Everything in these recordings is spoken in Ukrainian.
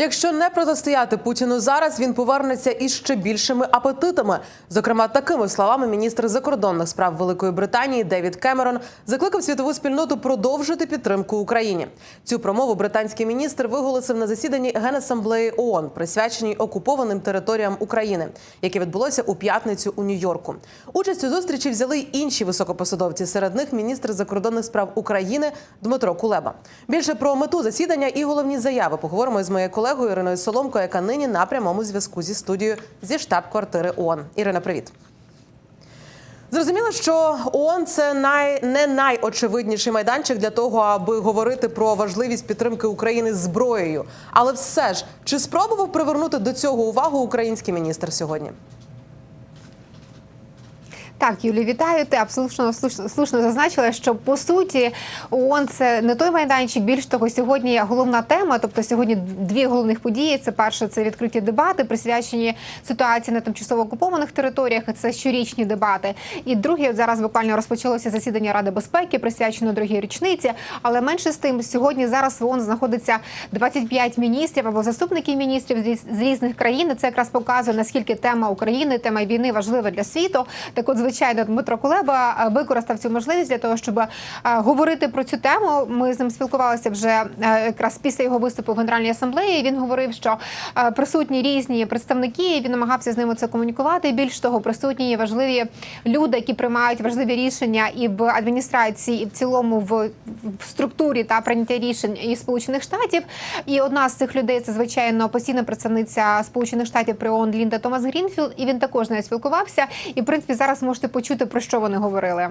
Якщо не протистояти Путіну зараз, він повернеться із ще більшими апетитами. Зокрема, такими словами міністр закордонних справ Великої Британії Девід Кемерон закликав світову спільноту продовжити підтримку Україні. Цю промову британський міністр виголосив на засіданні Генасамблеї ООН, присвяченій окупованим територіям України, яке відбулося у п'ятницю у Нью-Йорку. Участь у зустрічі взяли й інші високопосадовці. Серед них міністр закордонних справ України Дмитро Кулеба. Більше про мету засідання і головні заяви поговоримо з моєю колегою Іриною Соломко, яка нині на прямому зв'язку зі студією зі штаб-квартири ООН. Ірина, привіт. Зрозуміло, що ООН – це най не найочевидніший майданчик для того, аби говорити про важливість підтримки України зброєю. Але все ж чи спробував привернути до цього увагу український міністр сьогодні? Так, Юлі, вітаю. Ти абсолютно слушно, зазначила, що по суті ООН – це не той майданчик. Більш того, сьогодні головна тема. Тобто, сьогодні дві головних події. Це перше, це відкриті дебати, присвячені ситуації на тимчасово окупованих територіях. Це щорічні дебати. І друге, от зараз буквально розпочалося засідання Ради безпеки, присвячено другій річниці. Але менше з тим, сьогодні зараз в ООН знаходиться 25 міністрів або заступників міністрів з різних країн. Це якраз показує наскільки тема України, тема війни важлива для світу. Так, от звичайно, Дмитро Кулеба е, використав цю можливість для того, щоб е, говорити про цю тему. Ми з ним спілкувалися вже е, якраз після його виступу в Генеральній асамблеї. Він говорив, що присутні різні представники. Він намагався з ними це комунікувати. Більш того, присутні є важливі люди, які приймають важливі рішення і в адміністрації, і в цілому в, структурі та прийняття рішень і Сполучених Штатів. І одна з цих людей це звичайно постійна представниця Сполучених Штатів при ООН Лінда Томас Грінфілд. І він також з нею спілкувався. І в принципі зараз можете почути про що вони говорили.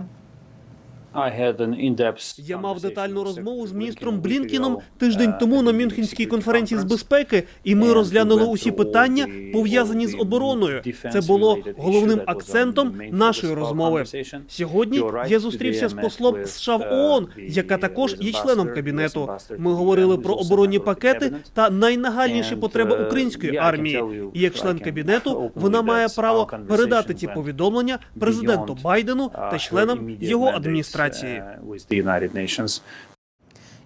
Я мав детальну розмову з міністром Блінкіном тиждень тому на Мюнхенській конференції з безпеки, і ми розглянули усі питання пов'язані з обороною. Це було головним акцентом нашої розмови. Сьогодні я зустрівся з послом США в ООН, яка також є членом кабінету. Ми говорили про оборонні пакети та найнагальніші потреби української армії. І як член кабінету вона має право передати ці повідомлення президенту Байдену та членам його адміністрації.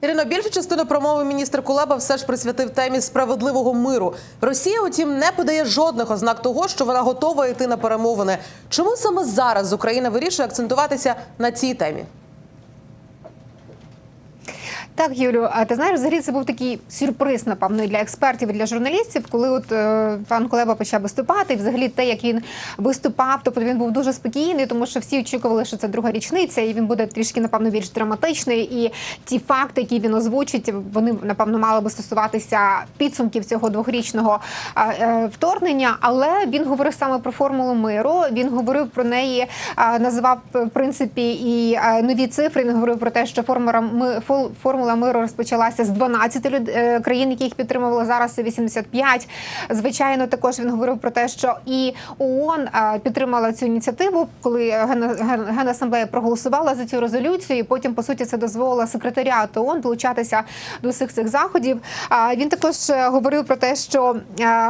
Ірино, більшу частину промови міністр Кулеба все ж присвятив темі справедливого миру. Росія, утім, не подає жодних ознак того, що вона готова йти на перемовини. Чому саме зараз Україна вирішує акцентуватися на цій темі? Так, Юлю, а ти знаєш, взагалі це був такий сюрприз, напевно, і для експертів і для журналістів, коли от е, пан Кулеба почав виступати, і взагалі те, як він виступав, тобто він був дуже спокійний, тому що всі очікували, що це друга річниця, і він буде трішки, напевно, більш драматичний. І ті факти, які він озвучить, вони напевно мали би стосуватися підсумків цього двохрічного е, вторгнення. Але він говорив саме про формулу миру. Він говорив про неї, називав в принципі і е, нові цифри. Він говорив про те, що формула ми формула миру розпочалася з 12 люд- е, країн, які їх підтримували зараз. Це 85. Звичайно, також він говорив про те, що і ООН е, підтримала цю ініціативу, коли Ген- Ген- Генасамблея проголосувала за цю резолюцію. І потім, по суті, це дозволило секретаріату ООН долучатися до всіх цих заходів. Він також е, говорив про те, що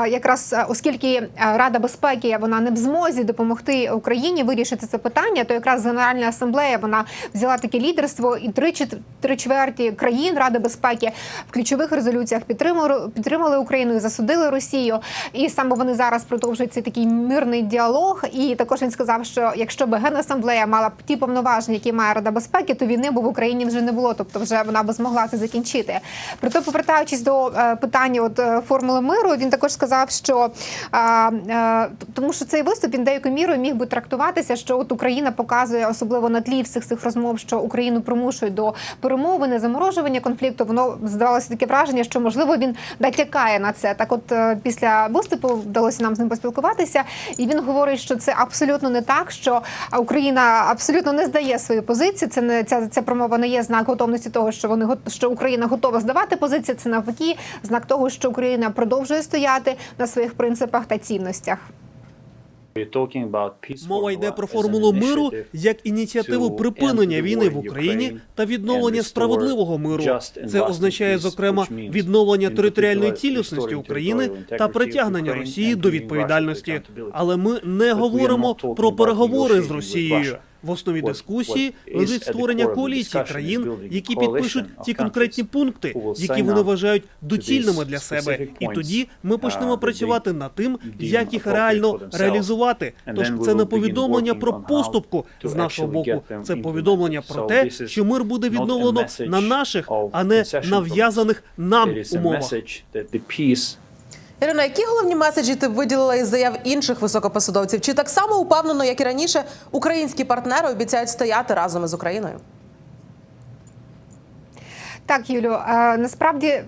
якраз оскільки Рада безпеки вона не в змозі допомогти Україні вирішити це питання, то якраз Генеральна асамблея вона взяла таке лідерство і три три чверті країн Ради безпеки в ключових резолюціях підтримали підтримали Україну і засудили Росію. І саме вони зараз продовжують цей такий мирний діалог. І також він сказав, що якщо б Генасамблея мала б ті повноваження, які має Рада безпеки, то війни б в Україні вже не було. Тобто, вже вона б змогла це закінчити. Проте, повертаючись до е, питання от е, формули миру, він також сказав, що е, е, тому, що цей виступ він деякою мірою міг би трактуватися, що от Україна показує особливо на тлі всіх цих розмов, що Україну примушують до перемовини, заморожування конфлікту. Воно здавалося таке враження, що можливо він натякає на це. Так, от е, після виступу вдалося нам з ним поспілкуватися, і він говорить, що це абсолютно не так, що Україна абсолютно не здає свою позицію. Це не ця, ця промова не є знак готовності того, що вони що Україна готова здавати позицію. Це навпаки знак того, що Україна продовжує стояти на своїх принципах та цінностях. Мова йде про формулу миру як ініціативу припинення війни в Україні та відновлення справедливого миру. Це означає зокрема відновлення територіальної цілісності України та притягнення Росії до відповідальності. Але ми не говоримо про переговори з Росією. В основі дискусії лежить створення коаліції країн, які підпишуть ті конкретні пункти, які вони вважають доцільними для себе. І тоді ми почнемо працювати над тим, як їх реально реалізувати. Тож це не повідомлення про поступку з нашого боку. Це повідомлення про те, що мир буде відновлено на наших, а не нав'язаних нам умовах. Ірина, які головні меседжі ти виділила із заяв інших високопосадовців? Чи так само упевнено, як і раніше, українські партнери обіцяють стояти разом із Україною? Так, Юлю, е, насправді.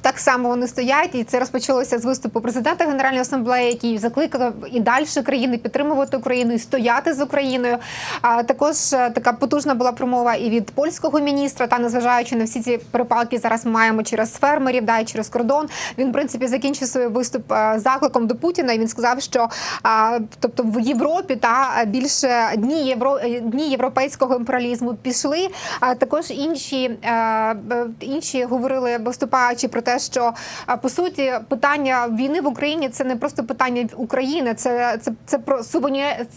Так само вони стоять, і це розпочалося з виступу президента Генеральної асамблеї, який закликав і далі країни підтримувати Україну і стояти з Україною. А також е, така потужна була промова і від польського міністра. Та незважаючи на всі ці перепалки, зараз маємо через фермерів, да і через кордон. Він в принципі закінчив свій виступ е, закликом до Путіна. І він сказав, що а, тобто в Європі та більше дні євро е, дні європейського імперіалізму пішли. А також інші, е, е, інші говорили виступаючи про те, що по суті питання війни в Україні це не просто питання України, це це, це про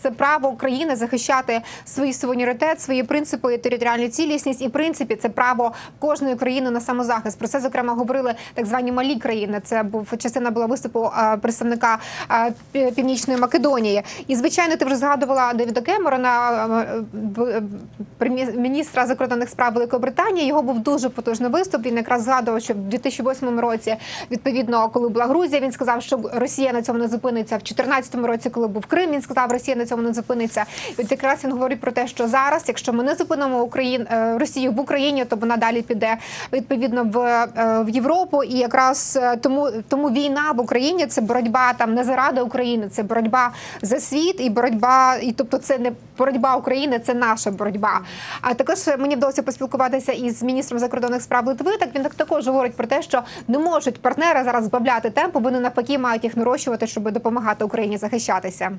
це право України захищати свій суверенітет, свої принципи і територіальну цілісність. І в принципі це право кожної країни на самозахист. Про це зокрема говорили так звані малі країни. Це був частина була виступу представника Північної Македонії. І звичайно, ти вже згадувала Девіда Кемерона, прем'єр- міністра закордонних справ Великої Британії. Його був дуже потужний виступ. Він якраз згадував, що в 2008 році, відповідно, коли була Грузія, він сказав, що Росія на цьому не зупиниться. В 2014 році, коли був Крим, він сказав, що Росія на цьому не зупиниться. І от якраз він говорить про те, що зараз, якщо ми не зупинимо Україн е, Росію в Україні, то вона далі піде відповідно в, е, в Європу. І якраз е, тому тому війна в Україні це боротьба там не заради України, це боротьба за світ і боротьба, і тобто це не боротьба України, це наша боротьба. А також мені вдалося поспілкуватися із міністром закордонних справ Литви. Так він так також говорить про те, що не можуть партнери зараз збавляти темпу, вони навпаки мають їх нарощувати, щоб допомагати Україні захищатися.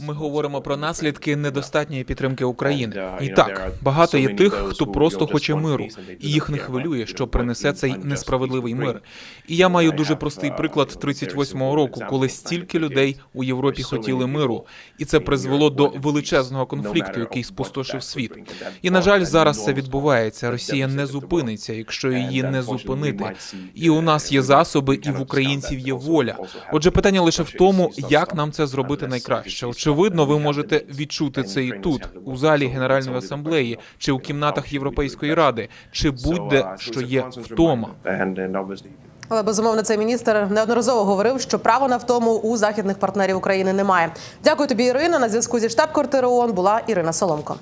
Ми говоримо про наслідки недостатньої підтримки України. І так багато є тих, хто просто хоче миру, і їх не хвилює, що принесе цей несправедливий мир. І я маю дуже простий приклад 38-го року, коли стільки людей у Європі хотіли миру, і це призвело до величезного конфлікту, який спустошив світ. І на жаль, зараз це відбувається. Росія не зупиниться, якщо її не зупинити. І у нас є засоби, і в українців є воля. Отже, питання лише в тому, як нам це зробити найкраще. Очевидно, ви можете відчути це і тут, у залі Генеральної асамблеї, чи у кімнатах Європейської ради, чи будь-де, що є втома. Але безумовно цей міністр неодноразово говорив, що право на втому у західних партнерів України немає. Дякую тобі, Ірина. На зв'язку зі штаб-квартири ООН була Ірина Соломко.